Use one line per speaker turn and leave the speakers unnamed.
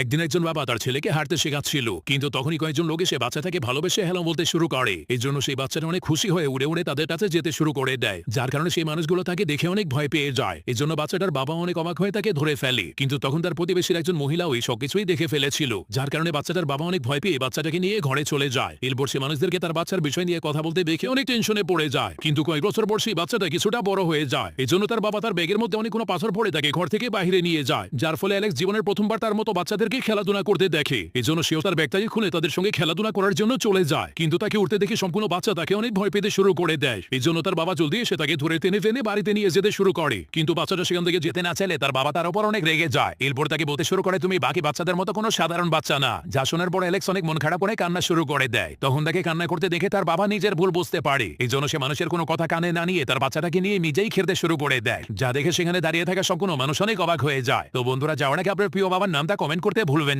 একদিন একজন বাবা তার ছেলেকে হাঁটতে শেখাচ্ছিল, কিন্তু তখনই কয়েকজন লোক এসে বাচ্চাটাকে ভালোবেসে হেলো বলতে শুরু করে। এই জন্য সেই বাচ্চাটা অনেক খুশি হয়ে উড়ে উড়ে তাদের কাছে যেতে শুরু করে দেয়, যার কারণে সেই মানুষগুলো তাকে দেখে অনেক ভয় পেয়ে যায়। এই জন্য বাচ্চাটার বাবা অনেক অবাক হয়ে তাকে ধরে ফেলে, কিন্তু তখন তার প্রতিবেশীর একজন মহিলা ওই সবকিছুই দেখে ফেলেছিল, যার কারণে বাচ্চাটার বাবা অনেক ভয় পেয়ে বাচ্চাটাকে নিয়ে ঘরে চলে যায়। এরপর সে মানুষদেরকে তার বাচ্চার বিষয় নিয়ে কথা বলতে দেখে অনেক টেনশনে পড়ে যায়, কিন্তু কয়েক বছর পর সেই বাচ্চাটা কিছুটা বড় হয়ে যায়। এই জন্য তার বাবা তার ব্যাগের মধ্যে অনেক কোনো পাথর পড়ে তাকে ঘর থেকে বাইরে নিয়ে যায়, যার ফলে অ্যালেক্স জীবনের প্রথমবার তার মতো বাচ্চাদেরকে খেলাধুলা করতে দেখে। এই জন্য সেও তার ব্যাগটাকে খুলে তাদের সঙ্গে খেলাধুলা করার জন্য চলে যায়। কিন্তু তাকে উঠতে দেখে সম্পূর্ণ বাচ্চা তাকে অনেক ভয় পেতে শুরু করে দেয়। এই জন্য তার বাবা জলদি এসে তাকে ধরে টেনে টেনে বাড়িতে নিয়ে যেতে শুরু করে। কিন্তু বাচ্চাটা সেখান থেকে যেতে না চাইলে তার বাবা তার উপর অনেক রেগে যায়। এরপর তাকে বলতে শুরু করে, তুমি বাকি বাচ্চাদের মতো কোনো সাধারণ বাচ্চা না। যা শোনার পর অ্যালেক্স অনেক মন খারাপ করে কান্না শুরু করে দেয়। তখন তাকে কান্না করতে দেখে তার বাবা নিজের ভুল বুঝতে পারে। এই জন্য সে মানুষের কোনো কথা কানে না নিয়ে তার বাচ্চাটাকে নিয়ে নিজেই খেলতে শুরু করে দেয়। যা দেখে সেখানে দাঁড়িয়ে থাকা সম্পূর্ণ মানুষ অনেক অবাক হয়ে যায়। তো বন্ধুরা, যাওয়ার আগে আপনার প্রিয় বাবার নামটা কমেন্ট করতে ভুলবেন